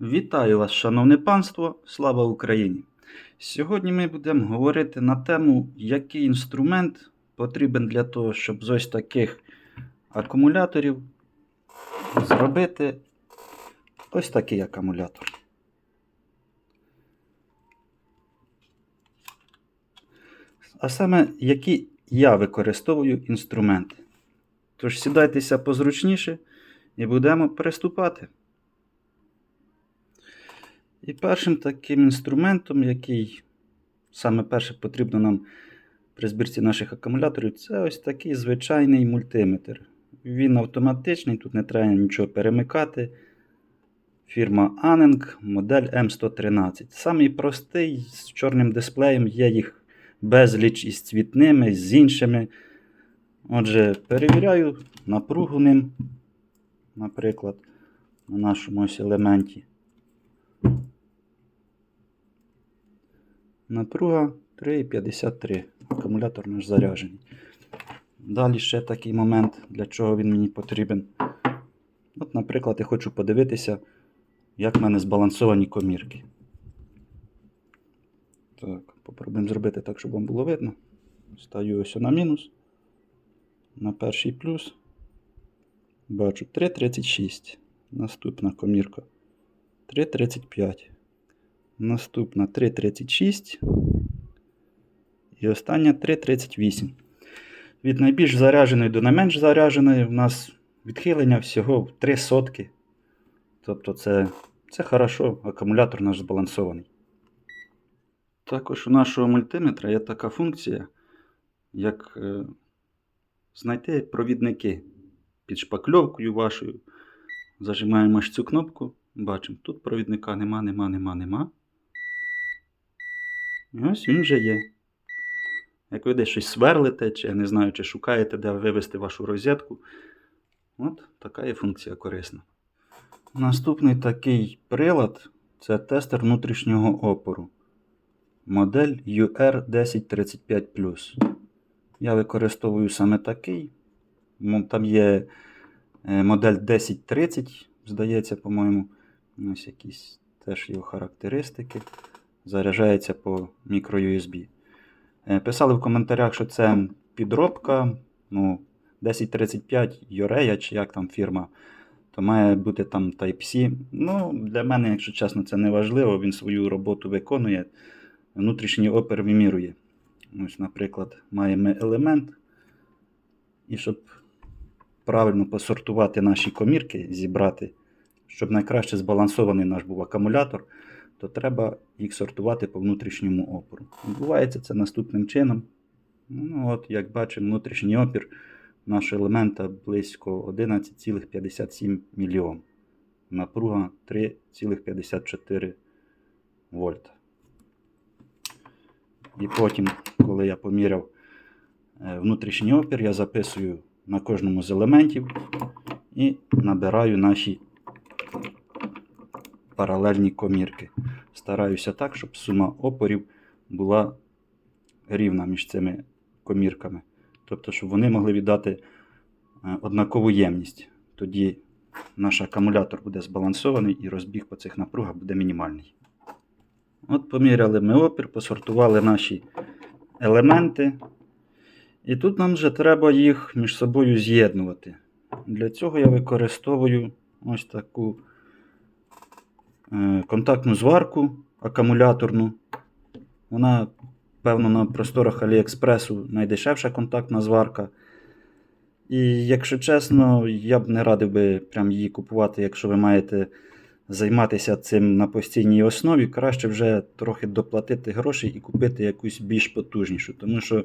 Вітаю вас, шановне панство! Слава Україні! Сьогодні ми будемо говорити на тему, який інструмент потрібен для того, щоб з ось таких акумуляторів зробити ось такий акумулятор. А саме, які я використовую інструменти. Тож сідайтеся позручніше і будемо приступати. І першим таким інструментом, який саме перше потрібно нам при збірці наших акумуляторів, це ось такий звичайний мультиметр. Він автоматичний, тут не треба нічого перемикати. Фірма Aneng, модель M113. Самий простий з чорним дисплеєм, є їх безліч із цвітними, з іншими. Отже, перевіряю напругу ним, наприклад, на нашому ось елементі. Напруга 3,53. Акумулятор наш заряджений. Далі ще такий момент, для чого він мені потрібен. От, наприклад, я хочу подивитися, як в мене збалансовані комірки. Так, попробуємо зробити так, щоб вам було видно. Ставлю ось на мінус. На перший плюс. Бачу 3,36. Наступна комірка 3,35. Наступна 3,36. І остання 3,38. Від найбільш зарядженої до найменш зарядженої в нас відхилення всього 3 сотки. Тобто це, це хорошо, акумулятор наш збалансований. Також у нашого мультиметра є така функція, як е, знайти провідники під шпакльовкою вашою. Зажимаємо ось цю кнопку. Бачимо, тут провідника нема, нема, нема, нема. І ось він вже є. Як ви десь щось сверлите, чи я не знаю, чи шукаєте, де вивести вашу розетку. От така є функція корисна. Наступний такий прилад це тестер внутрішнього опору. Модель UR1035. Я використовую саме такий. Там є е, модель 1030, здається, по-моєму. Ось якісь теж його характеристики. Заряджається по мікро-USB. Е, Писали в коментарях, що це підробка. Ну, 1035 Юрея, чи як там фірма, то має бути там Type-C. Ну, для мене, якщо чесно, це не важливо. Він свою роботу виконує, внутрішній опір вимірує. Ось, наприклад, маємо елемент. І щоб правильно посортувати наші комірки, зібрати, щоб найкраще збалансований наш був акумулятор, то треба їх сортувати по внутрішньому опору. Відбувається це наступним чином. Ну, от, Як бачимо, внутрішній опір нашого елемента близько 11,57 мільйон. Напруга 3,54 вольта. І потім, коли я поміряв е, внутрішній опір, я записую на кожному з елементів і набираю наші паралельні комірки. Стараюся так, щоб сума опорів була рівна між цими комірками. Тобто, щоб вони могли віддати е, однакову ємність. Тоді наш акумулятор буде збалансований і розбіг по цих напругах буде мінімальний. От поміряли ми опір, посортували наші елементи. І тут нам вже треба їх між собою з'єднувати. Для цього я використовую ось таку контактну зварку акумуляторну. Вона, певно, на просторах Аліекспресу найдешевша контактна зварка. І якщо чесно, я б не радив би прям її купувати, якщо ви маєте займатися цим на постійній основі, краще вже трохи доплатити грошей і купити якусь більш потужнішу. Тому що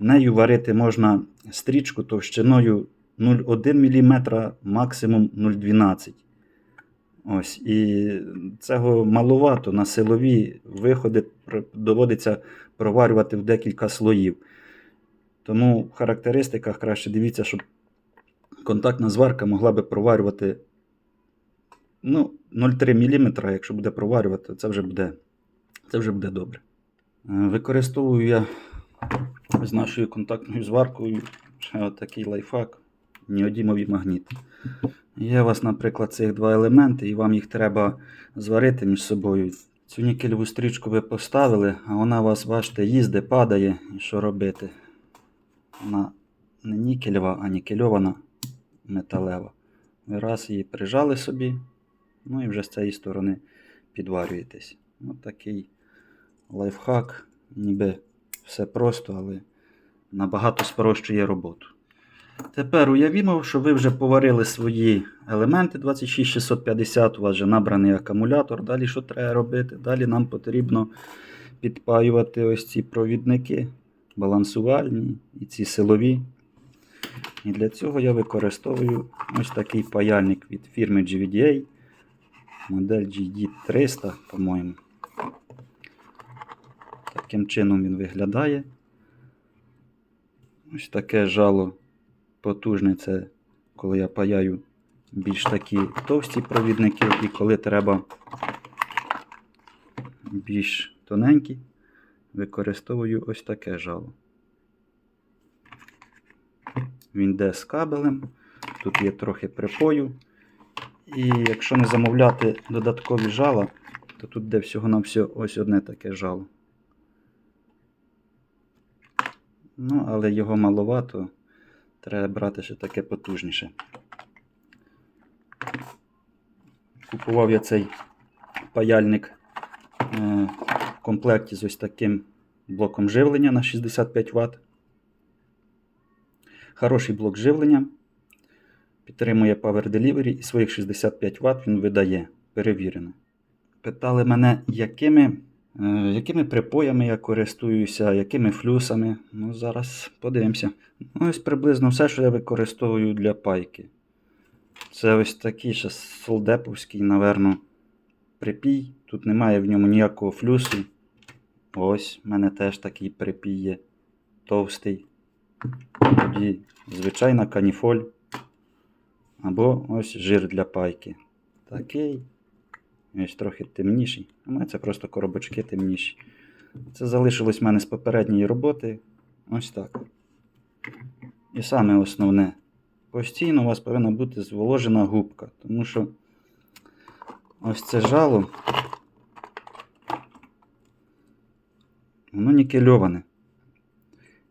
нею варити можна стрічку товщиною 0,1 мм, максимум 0,12 Ось, І цього маловато на силові виходи доводиться проварювати в декілька слоїв. Тому в характеристиках краще дивіться, щоб контактна зварка могла би проварювати ну, 0,3 мм, якщо буде проварювати, це вже буде, це вже буде добре. Е, Використовую я з нашою контактною зваркою такий лайфхак неодімовий магніт. Є у вас, наприклад, цих два елементи, і вам їх треба зварити між собою. Цю нікелеву стрічку ви поставили, а вона у вас, бачите, їздить, падає. І що робити? Вона не нікелева, а нікельована металева. Ви раз її прижали собі, ну і вже з цієї сторони підварюєтесь. Ось такий лайфхак, ніби все просто, але набагато спрощує роботу. Тепер уявімо, що ви вже поварили свої елементи 26650, у вас вже набраний акумулятор. Далі що треба робити? Далі нам потрібно підпаювати ось ці провідники, балансувальні і ці силові. І для цього я використовую ось такий паяльник від фірми GVDA, модель GD300, по-моєму. Таким чином він виглядає. Ось таке жало потужне це коли я паяю більш такі товсті провідники, і коли треба більш тоненькі, використовую ось таке жало. Він йде з кабелем, тут є трохи припою. І якщо не замовляти додаткові жала, то тут де всього на все ось одне таке жало. Ну, але його маловато. Треба брати ще таке потужніше. Купував я цей паяльник е, в комплекті з ось таким блоком живлення на 65 Вт. Хороший блок живлення. Підтримує Power Delivery і своїх 65 Вт він видає. Перевірено. Питали мене, якими, якими припоями я користуюся, якими флюсами. Ну, зараз подивимося. Ну, Ось приблизно все, що я використовую для пайки. Це ось такий ще солдеповський, напевно, припій. Тут немає в ньому ніякого флюсу. Ось, в мене теж такий припій є. Товстий. Тоді звичайна каніфоль. Або ось жир для пайки. Такий. Ось трохи темніший. Мене це просто коробочки темніші. Це залишилось в мене з попередньої роботи. Ось так. І саме основне. Постійно у вас повинна бути зволожена губка, тому що ось це жало, воно нікельоване.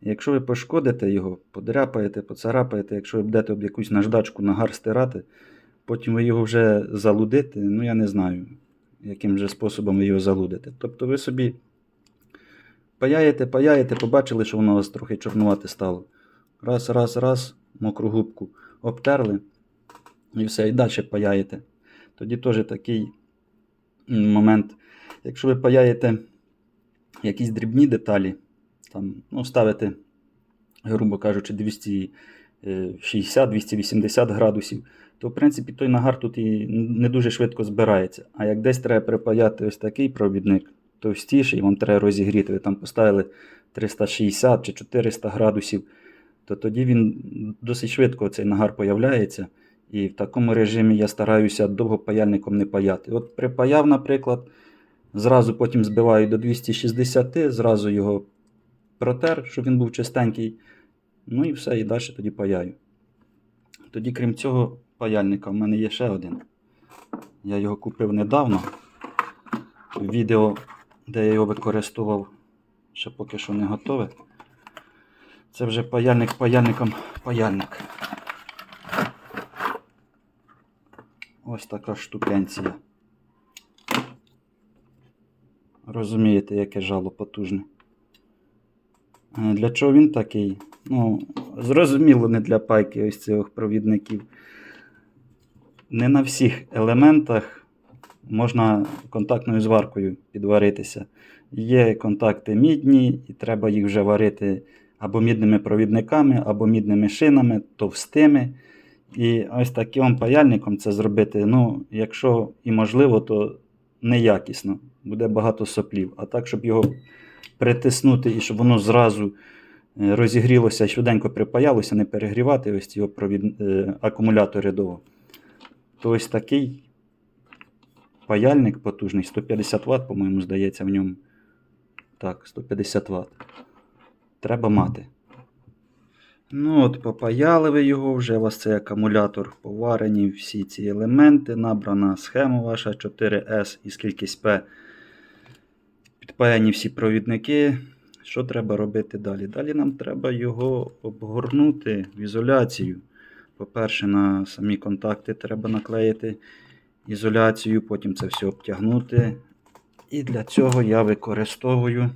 Якщо ви пошкодите його, подряпаєте, поцарапаєте, якщо ви будете об якусь наждачку нагар стирати, потім ви його вже залудите, ну я не знаю, яким же способом ви його залудите. Тобто ви собі паяєте, паяєте, побачили, що воно у вас трохи чорнувати стало. Раз, раз, раз, мокру губку обтерли і все, і далі паяєте. Тоді теж такий момент. Якщо ви паяєте якісь дрібні деталі, там, ну, ставите, грубо кажучи, 260-280 градусів, то в принципі той нагар тут і не дуже швидко збирається. А як десь треба припаяти ось такий провідник, товстіший, вам треба розігріти, ви там поставили 360 чи 400 градусів, то тоді він досить швидко цей нагар появляється. І в такому режимі я стараюся довго паяльником не паяти. От припаяв, наприклад, зразу потім збиваю до 260, зразу його протер, щоб він був чистенький. Ну і все, і далі тоді паяю. Тоді, крім цього паяльника, в мене є ще один. Я його купив недавно. Відео, де я його використовував, ще поки що не готове. Це вже паяльник паяльником паяльник. Ось така штукенція. Розумієте, яке жало потужне. Е, Для чого він такий? Ну, зрозуміло, не для пайки ось цих провідників. Не на всіх елементах можна контактною зваркою підваритися. Є контакти мідні, і треба їх вже варити або мідними провідниками, або мідними шинами, товстими. І ось таким паяльником це зробити, ну, якщо і можливо, то неякісно. Буде багато соплів. А так, щоб його притиснути і щоб воно зразу розігрілося, швиденько припаялося, не перегрівати ось ці провід... е, акумулятори довго. То ось такий паяльник потужний, 150 Вт, по-моєму, здається, в ньому. Так, 150 Вт. Треба мати. Ну от, попаяли ви його, вже у вас цей акумулятор поварені всі ці елементи, набрана схема ваша 4S із кількість P. Підпаяні всі провідники. Що треба робити далі? Далі нам треба його обгорнути в ізоляцію. По-перше, на самі контакти треба наклеїти ізоляцію, потім це все обтягнути. І для цього я використовую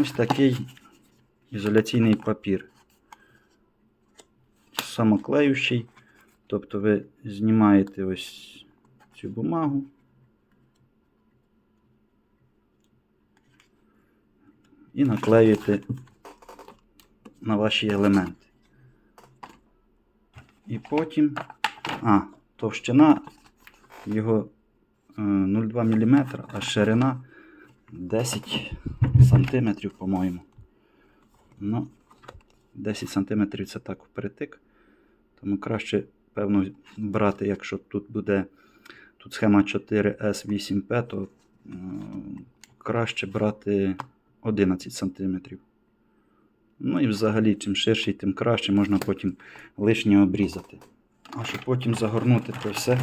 ось такий ізоляційний папір. Самоклеючий. Тобто ви знімаєте ось цю бумагу. І наклеюєте на ваші елементи. І потім. А, товщина його е, 0,2 мм, а ширина 10 см, по-моєму. Ну, 10 см це так впритик. Тому краще, певно, брати, якщо тут буде тут схема 4S8P, то е, краще брати 11 см. Ну і взагалі, чим ширший, тим краще, можна потім лишнє обрізати. А щоб потім загорнути це все,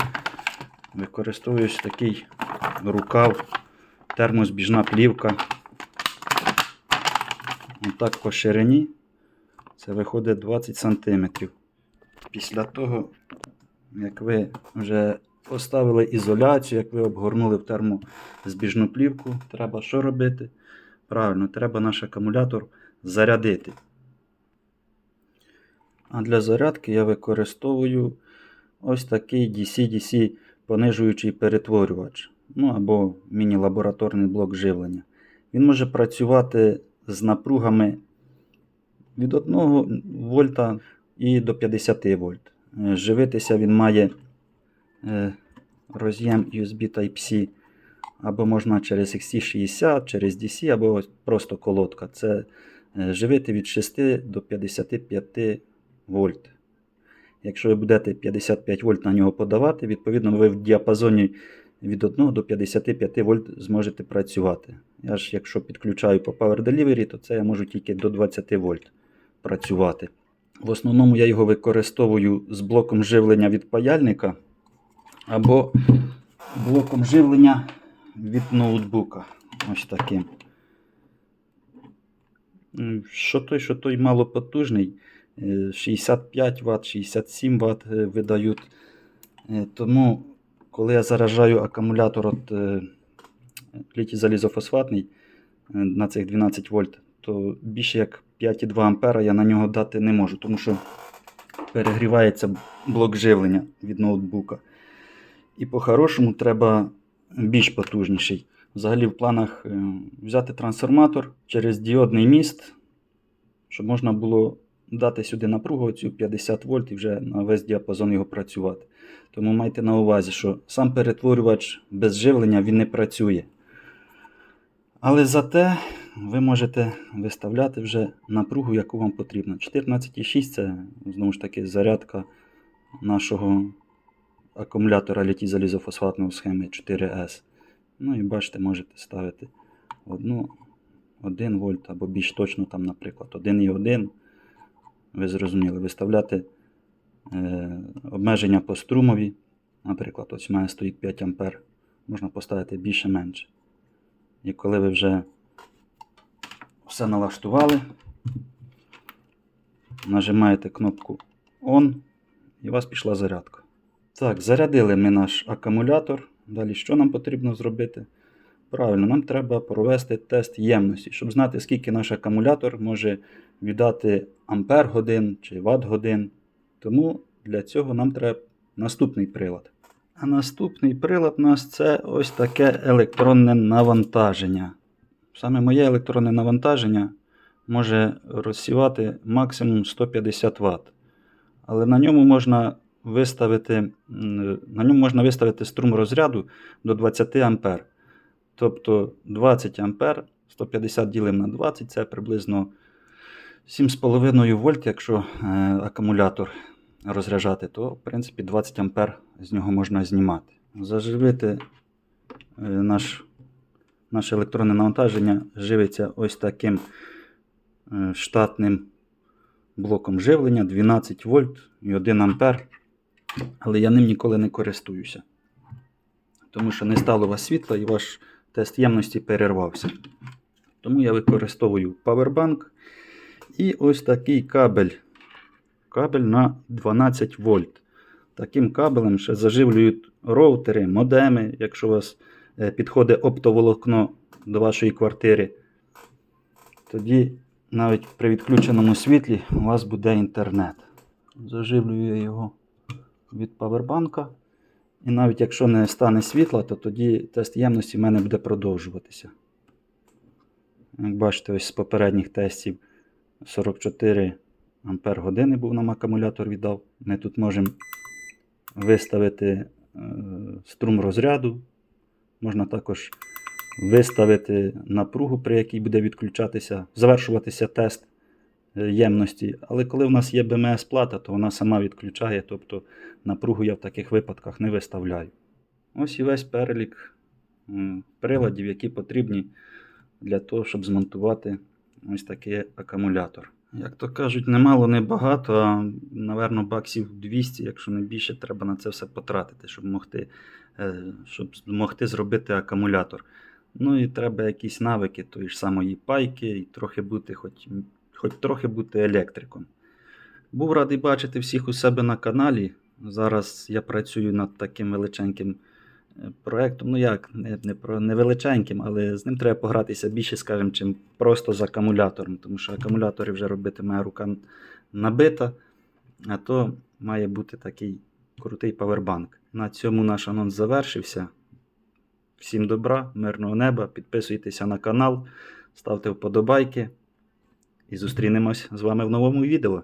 використовуєш такий рукав, термозбіжна плівка. Отак по ширині. Це виходить 20 см. Після того, як ви вже поставили ізоляцію, як ви обгорнули в термозбіжну плівку, треба що робити? Правильно, треба наш акумулятор зарядити. А для зарядки я використовую ось такий DC-DC понижуючий перетворювач. Ну або міні-лабораторний блок живлення. Він може працювати з напругами від 1 вольта і до 50 вольт. Е, Живитися він має е, роз'єм USB Type-C, або можна через XT60, через DC, або просто колодка. Це е, живити від 6 до 55 вольт. Якщо ви будете 55 вольт на нього подавати, відповідно, ви в діапазоні від 1 до 55 вольт зможете працювати. Я ж, якщо підключаю по Power Delivery, то це я можу тільки до 20 вольт працювати. В основному я його використовую з блоком живлення від паяльника або блоком живлення від ноутбука. Ось таким. Що той, що той малопотужний. Е, 65 Вт, 67 Вт видають. Е, Тому, коли я заражаю акумулятор от е, літій залізофосфатний е, на цих 12 вольт, то більше як 5,2 ампера я на нього дати не можу, тому що перегрівається блок живлення від ноутбука. І по-хорошому треба більш потужніший. Взагалі в планах е, взяти трансформатор через діодний міст, щоб можна було дати сюди напругу цю 50 вольт і вже на весь діапазон його працювати. Тому майте на увазі, що сам перетворювач без живлення він не працює. Але зате ви можете виставляти вже напругу, яку вам потрібно. 14,6 це знову ж таки зарядка нашого акумулятора літій залізофосфатного схеми 4S. Ну і бачите, можете ставити одну, 1 вольт або більш точно, там, наприклад, 1,1. Ви зрозуміли, виставляти е, обмеження по струмові. Наприклад, ось у мене стоїть 5 А. Можна поставити більше-менше. І коли ви вже все налаштували, нажимаєте кнопку On і у вас пішла зарядка. Так, зарядили ми наш акумулятор. Далі що нам потрібно зробити? Правильно, нам треба провести тест ємності, щоб знати, скільки наш акумулятор може віддати ампер годин чи ватт годин. Тому для цього нам треба наступний прилад. А наступний прилад у нас це ось таке електронне навантаження. Саме моє електронне навантаження може розсівати максимум 150 Вт. Але на ньому можна виставити, на ньому можна виставити струм розряду до 20 А. Тобто 20 А, 150 ділимо на 20, це приблизно 7,5 вольт, якщо е, акумулятор розряджати, то в принципі 20 А з нього можна знімати. Заживити е, наш, наше електронне навантаження живиться ось таким е, штатним блоком живлення 12 вольт і 1 ампер. Але я ним ніколи не користуюся. Тому що не стало у вас світла і ваш тест ємності перервався. Тому я використовую павербанк і ось такий кабель. Кабель на 12 вольт. Таким кабелем ще заживлюють роутери, модеми, якщо у вас е, підходить оптоволокно до вашої квартири. Тоді навіть при відключеному світлі у вас буде інтернет. Заживлюю я його від павербанка. І навіть якщо не стане світла, то тоді тест ємності в мене буде продовжуватися. Як бачите, ось з попередніх тестів 44 ампер години був нам акумулятор віддав. Ми тут можемо виставити е, струм розряду. Можна також виставити напругу, при якій буде відключатися, завершуватися тест ємності. Але коли в нас є БМС плата, то вона сама відключає, тобто напругу я в таких випадках не виставляю. Ось і весь перелік приладів, які потрібні для того, щоб змонтувати ось такий акумулятор. Як то кажуть, немало, не багато, а, напевно, баксів 200, якщо не більше, треба на це все потратити, щоб могти, е, щоб змогти зробити акумулятор. Ну і треба якісь навики тої ж самої пайки, і трохи бути, хоч, хоч трохи бути електриком. Був радий бачити всіх у себе на каналі. Зараз я працюю над таким величеньким е, проектом. Ну як, не, не, про, не величеньким, але з ним треба погратися більше, скажімо, чим просто з акумулятором. Тому що акумулятори вже робити моя рука набита, а то має бути такий крутий павербанк. На цьому наш анонс завершився. Всім добра, мирного неба, підписуйтеся на канал, ставте вподобайки і зустрінемось з вами в новому відео.